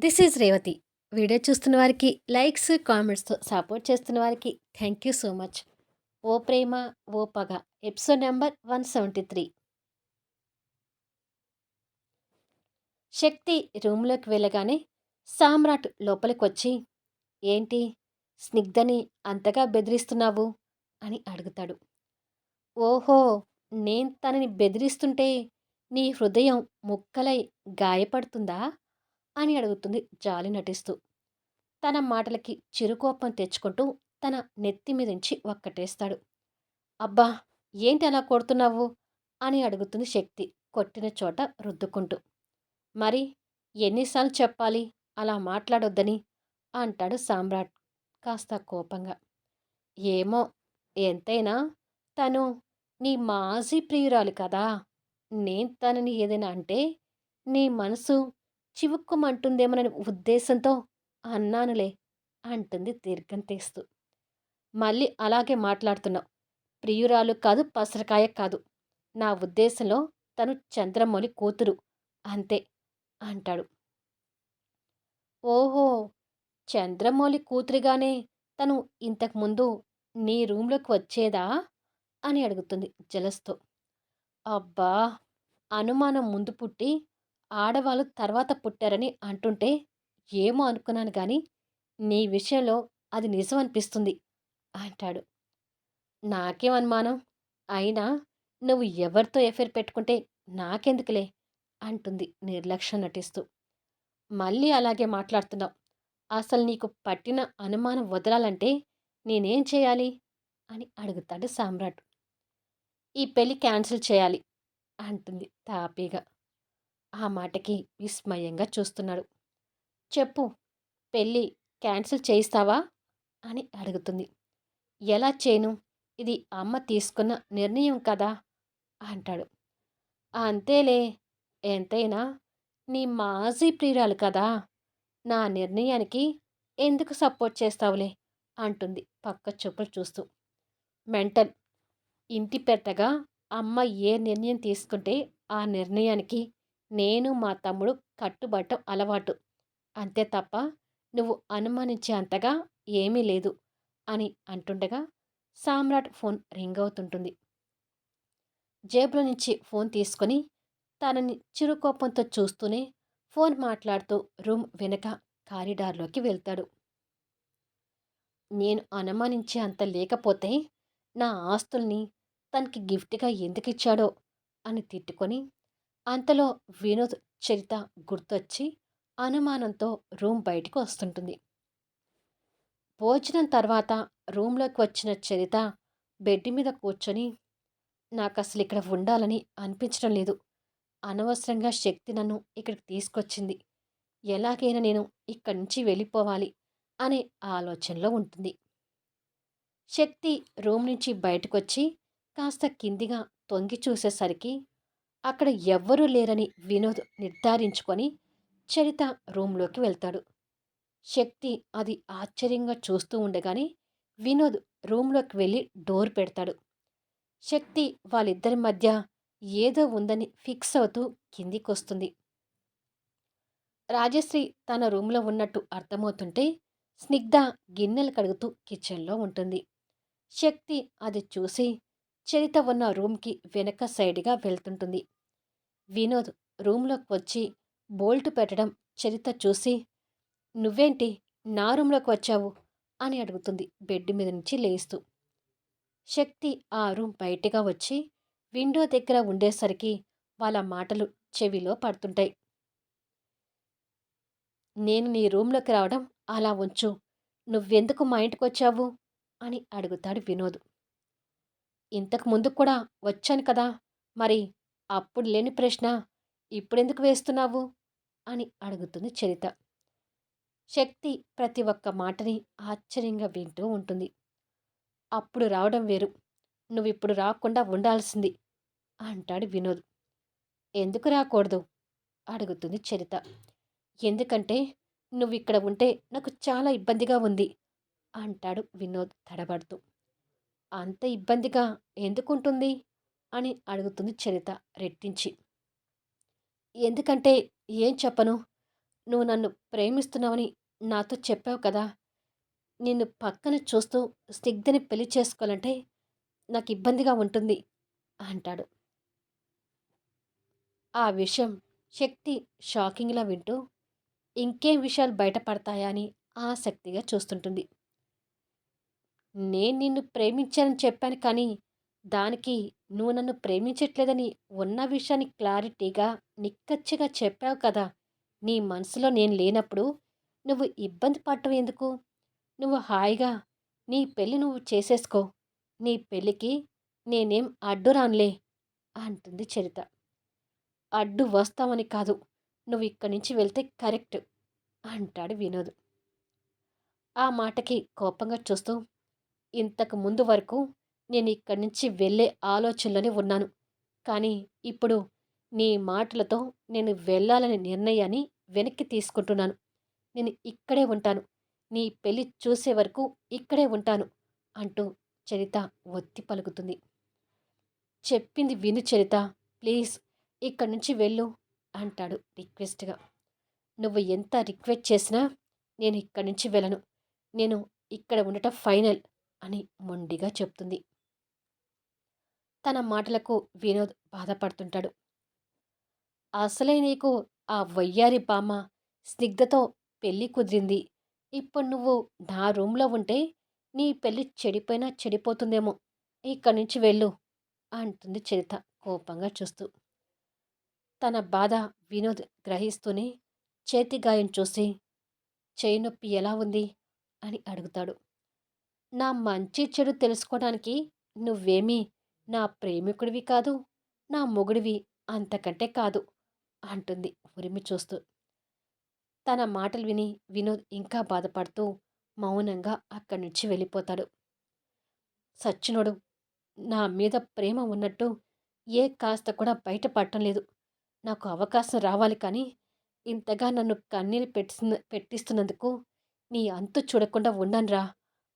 This is Revathi. Video చూస్తున్న వారికి likes కామెంట్స్తో support చేస్తున్న వారికి థ్యాంక్ యూ సో మచ్. ఓ ప్రేమ ఓ పగ. Episode number one seventy three. Shakti రూమ్లోకి వెళ్ళగానే సామ్రాట్ లోపలికి వచ్చి ఏంటి? స్నిగ్ధని అంతగా బెదిరిస్తున్నావు? అని అడుగుతాడు. ఓహో! నేను తనని బెదిరిస్తుంటే నీ హృదయం ముక్కలై గాయపడుతుందా? అని అడుగుతుంది జాలి నటిస్తూ. తన మాటలకి చిరుకోపం తెచ్చుకుంటూ తన నెత్తి మీదించి ఒక్కటేస్తాడు. అబ్బా ఏంటి అలా కొడుతున్నావు? అని అడుగుతుంది శక్తి కొట్టిన చోట రుద్దుకుంటూ. మరి ఎన్నిసార్లు చెప్పాలి? అలా మాట్లాడొద్దని? అంటాడు సామ్రాట్ కాస్త కోపంగా. ఏమో ఎంతైనా. తను నీ మాజీ ప్రియురాలు కదా. నేను తనని ఏదైనా అంటే నీ మనసు చివుక్కుమంటుందేమోనని ఉద్దేశంతో అన్నానులే అంటుంది దీర్ఘం తీస్తూ. మళ్ళీ అలాగే మాట్లాడుతున్నావు. ప్రియురాలు కాదు పసరకాయ కాదు. నా ఉద్దేశంలో తను చంద్రమౌళి కూతురు. అంతే అంటాడు. ఓహో! చంద్రమౌళి కూతురిగానే తను ఇంతకుముందు నీ రూమ్లోకి వచ్చేదా? అని అడుగుతుంది జలస్తో. అబ్బా! అనుమానం ముందు పుట్టి ఆడవాళ్ళు తర్వాత పుట్టారని అంటుంటే ఏమో అనుకున్నాను కానీ నీ విషయంలో అది నిజం అనిపిస్తుంది అంటాడు. నాకేం అనుమానం? అయినా నువ్వు ఎవరితో ఎఫైర్ పెట్టుకుంటే నాకెందుకులే? అంటుంది నిర్లక్ష్యం నటిస్తూ. మళ్ళీ అలాగే మాట్లాడుతున్నావు. అసలు నీకు పట్టిన అనుమానం వదలాలంటే నేనేం చేయాలి? అని అడుగుతాడు సామ్రాట్. ఈ పెళ్ళి క్యాన్సిల్ చేయాలి అంటుంది తాపీగా. ఆ మాటకి విస్మయంగా చూస్తున్నాడు. చెప్పు పెళ్ళి క్యాన్సిల్ చేయిస్తావా? అని అడుగుతుంది. ఎలా చేయను ఇది అమ్మ తీసుకున్న నిర్ణయం కదా? అంటాడు. అంతేలే ఎంతైనా నీ మాజీ ప్రియురాలు కదా? నా నిర్ణయానికి ఎందుకు సపోర్ట్ చేస్తావులే? అంటుంది పక్క చూపులు చూస్తూ. మెంటల్. ఇంటి పెద్దగా అమ్మ ఏ నిర్ణయం తీసుకుంటే ఆ నిర్ణయానికి నేను మా తమ్ముడు కట్టుబట్టం అలవాటు. అంతే తప్ప నువ్వు అనుమానించే అంతగా ఏమీ లేదు అని అంటుండగా సామ్రాట్ ఫోన్ రింగ్ అవుతుంటుంది జేబులో నుంచి ఫోన్ తీసుకొని తనని చిరుకోపంతో చూస్తూనే ఫోన్ మాట్లాడుతూ రూమ్ వెనక కారిడార్లోకి వెళ్తాడు. నేను అనుమానించే అంత లేకపోతే నా ఆస్తుల్ని తనకి గిఫ్ట్గా ఎందుకు ఇచ్చాడో అని తిట్టుకొని అంతలో వినోద్ చరిత గుర్తొచ్చి అనుమానంతో రూమ్ బయటకు వస్తుంటుంది. భోజనం తర్వాత రూమ్లోకి వచ్చిన చరిత బెడ్ మీద కూర్చొని నాకు అసలు ఇక్కడ ఉండాలని అనిపించడం లేదు. అనవసరంగా శక్తి నన్ను ఇక్కడికి తీసుకొచ్చింది. ఎలాగైనా నేను ఇక్కడి నుంచి వెళ్ళిపోవాలి అనే ఆలోచనలో ఉంటుంది. శక్తి రూమ్ నుంచి బయటకొచ్చి కాస్త కిందిగా తొంగి చూసేసరికి అక్కడ ఎవ్వరూ లేరని వినోద్ నిర్ధారించుకొని చరిత రూమ్లోకి వెళ్తాడు. శక్తి అది ఆశ్చర్యంగా చూస్తూ ఉండగానే వినోద్ రూమ్లోకి వెళ్ళి డోర్ పెడతాడు. శక్తి వాళ్ళిద్దరి మధ్య ఏదో ఉందని ఫిక్స్ అవుతూ కిందికొస్తుంది. రాజశ్రీ తన రూమ్లో ఉన్నట్టు అర్థమవుతుంటే స్నిగ్ధ గిన్నెలు కడుగుతూ కిచెన్లో ఉంటుంది. శక్తి అది చూసి చరిత ఉన్న రూమ్కి వెనక సైడ్గా వెళ్తుంటుంది. వినోద్ రూమ్లోకి వచ్చి బోల్ట్ పెట్టడం చరిత చూసి నువ్వేంటి నా రూమ్లోకి వచ్చావు అని అడుగుతుంది బెడ్ మీద నుంచి లేస్తూ. శక్తి ఆ రూమ్ బయటగా వచ్చి విండో దగ్గర ఉండేసరికి వాళ్ళ మాటలు చెవిలో పడుతుంటాయి. నేను నీ రూమ్లోకి రావడం అలా ఉంచు. నువ్వెందుకు మా ఇంటికి వచ్చావు అని అడుగుతాడు వినోద్. ఇంతకు ముందు కూడా వచ్చాను కదా! మరి అప్పుడు లేని ప్రశ్న ఇప్పుడెందుకు వేస్తున్నావు? అని అడుగుతుంది చరిత. శక్తి ప్రతి ఒక్క మాటని ఆశ్చర్యంగా వింటూ ఉంటుంది. అప్పుడు రావడం వేరు. నువ్వు ఇప్పుడు రాకుండా ఉండాల్సింది అంటాడు వినోద్. ఎందుకు రాకూడదు? అడుగుతుంది చరిత. ఎందుకంటే నువ్వు ఇక్కడ ఉంటే నాకు చాలా ఇబ్బందిగా ఉంది అంటాడు వినోద్ తడబడుతూ. అంత ఇబ్బందిగా ఎందుకుంటుంది? అని అడుగుతుంది చరిత రెట్టించి. ఎందుకంటే ఏం చెప్పను? నువ్వు నన్ను ప్రేమిస్తున్నావని నాతో చెప్పావు కదా? నిన్ను పక్కన చూస్తూ స్నిగ్ధని పెళ్ళి చేసుకోవాలంటే నాకు ఇబ్బందిగా ఉంటుంది అంటాడు. ఆ విషయం శక్తి షాకింగ్లా వింటూ ఇంకేం విషయాలు బయటపడతాయా అని ఆసక్తిగా చూస్తుంటుంది. నేను నిన్ను ప్రేమించానని చెప్పాను కానీ దానికి నువ్వు నన్ను ప్రేమించట్లేదని ఉన్న విషయాన్ని క్లారిటీగా నిక్కచ్చిగా చెప్పావు కదా. నీ మనసులో నేను లేనప్పుడు నువ్వు ఇబ్బంది పడటం ఎందుకు? నువ్వు హాయిగా నీ పెళ్ళి నువ్వు చేసేసుకో. నీ పెళ్ళికి నేనేం అడ్డు రానులే అంటుంది చరిత. అడ్డు వస్తామని కాదు నువ్వు ఇక్కడి నుంచి వెళ్తే కరెక్ట్ అంటాడు వినోద్. ఆ మాటకి కోపంగా చూస్తూ ఇంతకు ముందు వరకు నేను ఇక్కడి నుంచి వెళ్ళే ఆలోచనలోనే ఉన్నాను. కానీ ఇప్పుడు నీ మాటలతో నేను వెళ్ళాలనే నిర్ణయాన్ని వెనక్కి తీసుకుంటున్నాను. నేను ఇక్కడే ఉంటాను. నీ పెళ్ళి చూసే వరకు ఇక్కడే ఉంటాను అంటూ చరిత ఒత్తి పలుకుతుంది. చెప్పింది విను చరిత. ప్లీజ్ ఇక్కడి నుంచి వెళ్ళు అంటాడు రిక్వెస్ట్గా. నువ్వు ఎంత రిక్వెస్ట్ చేసినా నేను ఇక్కడి నుంచి వెళ్ళను. నేను ఇక్కడ ఉండటం ఫైనల్. అని మొండిగా చెప్తుంది. తన మాటలకు వినోద్ బాధపడుతుంటాడు. అసలే నీకు ఆ వయ్యారి బామ్మ స్నిగ్ధతో పెళ్ళి కుదిరింది. ఇప్పుడు నువ్వు నా రూమ్లో ఉంటే నీ పెళ్ళి చెడిపోయినా చెడిపోతుందేమో. ఇక్కడి నుంచి వెళ్ళు అంటుంది చరిత కోపంగా చూస్తూ. తన బాధ వినోద్ గ్రహిస్తూనే చేతి గాయం చూసి చేయి నొప్పి ఎలా ఉంది? అని అడుగుతాడు. నా మంచి చెడు తెలుసుకోవడానికి నువ్వేమీ నా ప్రేమికుడివి కాదు నా మొగుడివి అంతకంటే కాదు అంటుంది ఉరిమి చూస్తూ. తన మాటలు విని వినోద్ ఇంకా బాధపడుతూ మౌనంగా అక్కడి నుంచి వెళ్ళిపోతాడు. సచ్చినోడు నా మీద ప్రేమ ఉన్నట్టు ఏ కాస్త కూడా బయటపడటం లేదు. నాకు అవకాశం రావాలి కానీ ఇంతగా నన్ను కన్నీళ్ళు పెట్టి పెట్టిస్తున్నందుకు నీ అంతు చూడకుండా ఉండనురా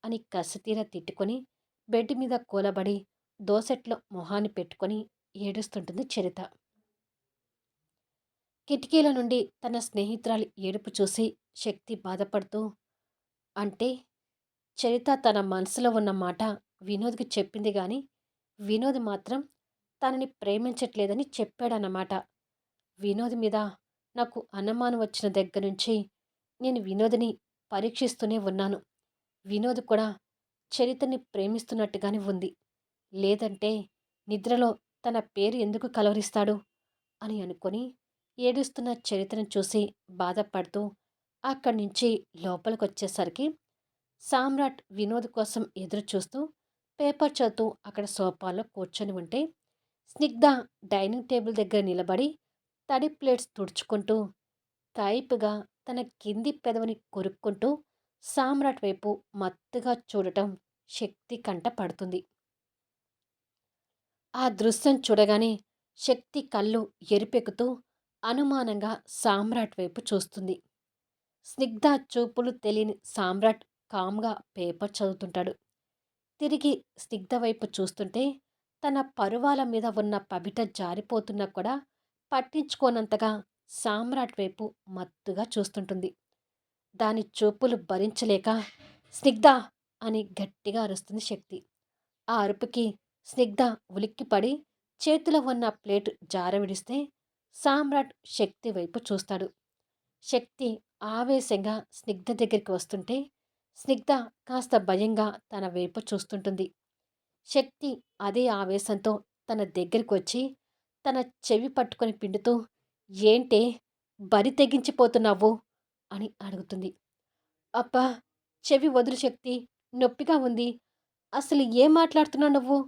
అని కసితీర తిట్టుకొని బెడ్ మీద కూలబడి దోసెట్లో మొహాన్ని పెట్టుకొని ఏడుస్తుంటుంది చరిత. కిటికీల నుండి తన స్నేహితురాలి ఏడుపు చూసి శక్తి బాధపడుతూ అంటే చరిత తన మనసులో ఉన్న మాట వినోద్కి చెప్పింది కానీ వినోద్ మాత్రం తనని ప్రేమించట్లేదని చెప్పాడన్నమాట. వినోద్ మీద నాకు అనుమానం వచ్చిన దగ్గర నుంచి నేను వినోద్ని పరీక్షిస్తూనే ఉన్నాను. వినోద్ కూడా చరితని ప్రేమిస్తున్నట్టుగానే ఉంది. లేదంటే నిద్రలో తన పేరు ఎందుకు కలవరిస్తాడు? అని అనుకొని ఏడుస్తున్న చరితను చూసి బాధపడుతూ అక్కడి నుంచి లోపలికి వచ్చేసరికి సామ్రాట్ వినోద్ కోసం ఎదురు చూస్తూ పేపర్ చదువుతూ అక్కడ సోఫాలో కూర్చొని ఉంటే స్నిగ్ధ డైనింగ్ టేబుల్ దగ్గర నిలబడి తడి ప్లేట్స్ తుడుచుకుంటూ కైపుగా తన కింది పెదవిని కొరుక్కుంటూ సామ్రాట్ వైపు మత్తుగా చూడటం శక్తి కంట పడుతుంది. ఆ దృశ్యం చూడగానే శక్తి కళ్ళు ఎరిపెక్కుతూ అనుమానంగా సామ్రాట్ వైపు చూస్తుంది. స్నిగ్ధ చూపులు తెలియని సామ్రాట్ కామ్గా పేపర్ చదువుతుంటాడు. తిరిగి స్నిగ్ధ వైపు చూస్తుంటే తన పరువాల మీద ఉన్న పబిట జారిపోతున్నా కూడా పట్టించుకోనంతగా సామ్రాట్ వైపు మత్తుగా చూస్తుంటుంది. దాని చూపులు భరించలేక స్నిగ్ధ అని గట్టిగా అరుస్తుంది శక్తి. ఆ అరుపుకి స్నిగ్ధ ఉలిక్కిపడి చేతిలో ఉన్న ప్లేట్ జారవిడిస్తే సామ్రాట్ శక్తి వైపు చూస్తాడు. శక్తి ఆవేశంగా స్నిగ్ధ దగ్గరికి వస్తుంటే స్నిగ్ధ కాస్త భయంగా తన వైపు చూస్తుంటుంది. శక్తి అదే ఆవేశంతో తన దగ్గరికి వచ్చి తన చెవి పట్టుకొని పిండుతూ ఏంటే బరి తెగించిపోతున్నావు? అని అడుగుతుంది. అప్పా చెవి వదులు శక్తి నొప్పిగా ఉంది. అసలు ఏం మాట్లాడుతున్నావు నువ్వు?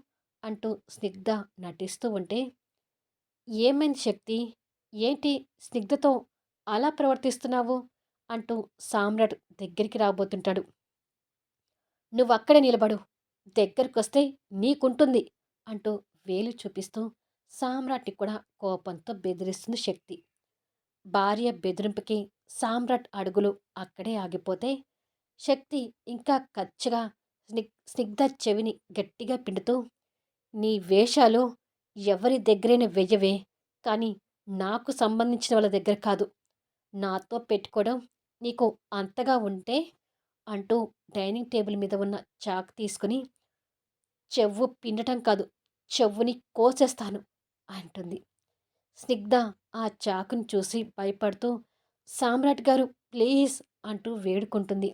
అంటూ స్నిగ్ధ నటిస్తూ ఉంటే ఏమైంది శక్తి? ఏంటి స్నిగ్ధతో అలా ప్రవర్తిస్తున్నావు? అంటూ సామ్రాట్ దగ్గరికి రాబోతుంటాడు. నువ్వు అక్కడే నిలబడు. దగ్గరకొస్తే నీకుంటుంది అంటూ వేలు చూపిస్తూ సామ్రాట్ని కూడా కోపంతో బెదిరిస్తుంది శక్తి. భార్య బెదిరింపుకి సామ్రాట్ అడుగులు అక్కడే ఆగిపోతే శక్తి ఇంకా కచ్చగా స్నిగ్ స్నిగ్ధ చెవిని గట్టిగా పిండుతూ నీ వేషాలు ఎవరి దగ్గరైనా వెయ్యవే కానీ నాకు సంబంధించిన వాళ్ళ దగ్గర కాదు. నాతో పెట్టుకోవడం నీకు అంతగా ఉంటే అంటూ డైనింగ్ టేబుల్ మీద ఉన్న చాక్ తీసుకుని చెవ్వు పిండటం కాదు చెవుని కోసేస్తాను అంటుంది. స్నిగ్ధ ఆ చాకుని చూసి భయపడుతూ సామ్రాట్ గారు ప్లీజ్ అంటూ వేడుకుంటుంది.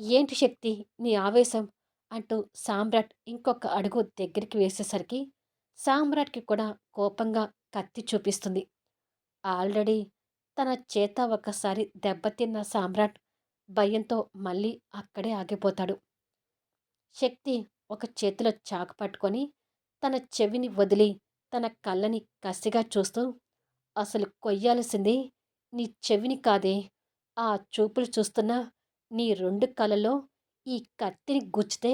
ఏంటి శక్తి నీ ఆవేశం? అంటూ సామ్రాట్ ఇంకొక అడుగు దగ్గరికి వేసేసరికి సామ్రాట్కి కూడా కోపంగా కత్తి చూపిస్తుంది. ఆల్రెడీ తన చేత ఒకసారి దెబ్బతిన్న సామ్రాట్ భయంతో మళ్ళీ అక్కడే ఆగిపోతాడు. శక్తి ఒక చేతిలో చాకు పట్టుకొని తన చెవిని వదిలి తన కళ్ళని కసిగా చూస్తూ అసలు కొయ్యాల్సింది నీ చెవిని కాదే. ఆ చూపులు చూస్తున్న నీ రెండు కళ్ళలో ఈ కత్తిని గుచ్చితే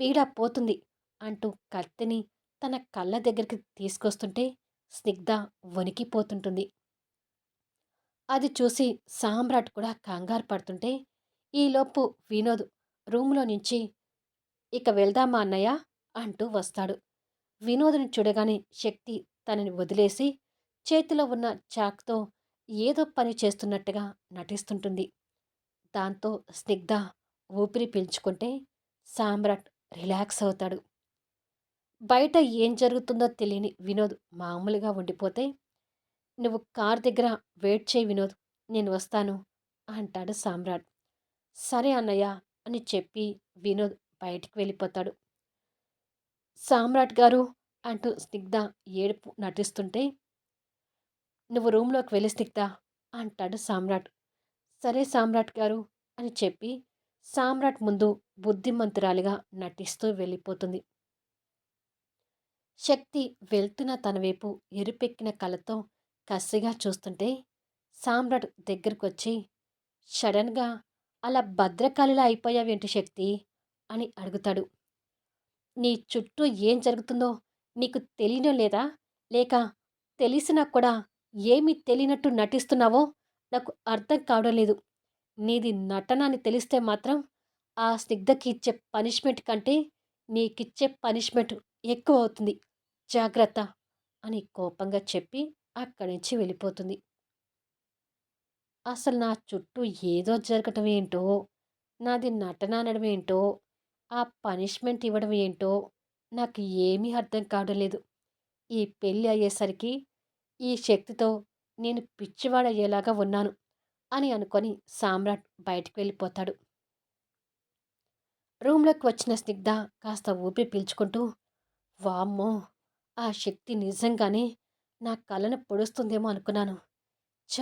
పీడ పోతుంది అంటూ కత్తిని తన కళ్ళ దగ్గరికి తీసుకొస్తుంటే స్నిగ్ధ వణికిపోతుంటుంది. అది చూసి సామ్రాట్ కూడా కంగారు పడుతుంటే ఈలోపు వినోద్ రూమ్లో నుంచి ఇక వెళ్దామా అన్నయ్య? అంటూ వస్తాడు. వినోద్ని చూడగానే శక్తి తనని వదిలేసి చేతిలో ఉన్న చాక్తో ఏదో పని చేస్తున్నట్టుగా నటిస్తుంటుంది. దాంతో స్నిగ్ధ ఊపిరి పీల్చుకుంటే సామ్రాట్ రిలాక్స్ అవుతాడు. బయట ఏం జరుగుతుందో తెలియని వినోద్ మామూలుగా ఉండిపోతే నువ్వు కార్ దగ్గర వెయిట్ చేయి వినోద్ నేను వస్తాను అంటాడు సామ్రాట్. సరే అన్నయ్య అని చెప్పి వినోద్ బయటికి వెళ్ళిపోతాడు. సామ్రాట్ గారు అంటూ స్నిగ్ధ ఏడుపు నటిస్తుంటే నువ్వు రూమ్లోకి వెళ్ళి స్నిగ్ధ అంటాడు సామ్రాట్. సరే సామ్రాట్ గారు అని చెప్పి సామ్రాట్ ముందు బుద్ధిమంతురాలిగా నటిస్తూ వెళ్ళిపోతుంది. శక్తి వెళ్తున్న తన వైపు ఎరుపెక్కిన కళ్ళతో కసిగా చూస్తుంటే సామ్రాట్ దగ్గరకొచ్చి సడన్గా అలా భద్రకాళిలా అయిపోయావేంటి శక్తి? అని అడుగుతాడు. నీ చుట్టూ ఏం జరుగుతుందో నీకు తెలియడం లేదా? లేక తెలిసినా కూడా ఏమీ తెలియనట్టు నటిస్తున్నావో నాకు అర్థం కావడం లేదు. నీది నటన అని తెలిస్తే మాత్రం ఆ స్నిగ్ధకి ఇచ్చే పనిష్మెంట్ కంటే నీకిచ్చే పనిష్మెంట్ ఎక్కువ అవుతుంది జాగ్రత్త! అని కోపంగా చెప్పి అక్కడి నుంచి వెళ్ళిపోతుంది. అసలు నా చుట్టూ ఏదో జరగటం ఏంటో నాది నటన అనడం ఏంటో ఆ పనిష్మెంట్ ఇవ్వడం ఏంటో నాకు ఏమీ అర్థం కావడం లేదు. ఈ పెళ్ళి అయ్యేసరికి ఈ శక్తితో నేను పిచ్చివాడయ్యేలాగా ఉన్నాను అని అనుకొని సామ్రాట్ బయటికి వెళ్ళిపోతాడు. రూమ్లోకి వచ్చిన స్నిగ్ధ కాస్త ఊపిరి పీల్చుకుంటూ వామ్మో! ఆ శక్తి నిజంగానే నా కళ్ళను పొడుస్తుందేమో అనుకున్నాను. చ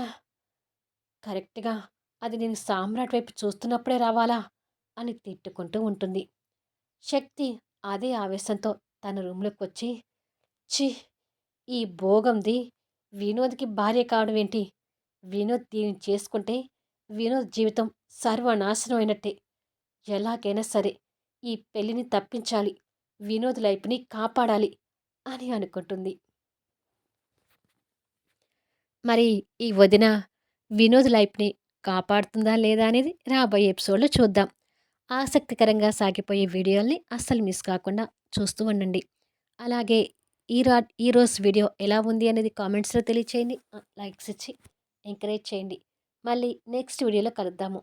కరెక్ట్గా అది నేను సామ్రాట్ వైపు చూస్తున్నప్పుడే రావాలా? అని తిట్టుకుంటూ ఉంటుంది. శక్తి అదే ఆవేశంతో తన రూమ్లోకి వచ్చి చి ఈ భోగంది వినోద్కి భార్య కావడం ఏంటి? వినోద్ దీన్ని చేసుకుంటే వినోద్ జీవితం సర్వనాశనం అయినట్టే. ఎలాగైనా సరే ఈ పెళ్ళిని తప్పించాలి వినోద్ లైఫ్ని కాపాడాలి అని అనుకుంటుంది. మరి ఈ వదిన వినోద్ లైఫ్ని కాపాడుతుందా లేదా అనేది రాబోయే ఎపిసోడ్లో చూద్దాం. ఆసక్తికరంగా సాగిపోయే వీడియోల్ని అస్సలు మిస్ కాకుండా చూస్తూ ఉండండి. అలాగే ఈ రా ఈరోజు వీడియో ఎలా ఉంది అనేది కామెంట్స్లో తెలియచేయండి. లైక్స్ ఇచ్చి ఎంకరేజ్ చేయండి. మళ్ళీ నెక్స్ట్ వీడియోలో కలుద్దాము.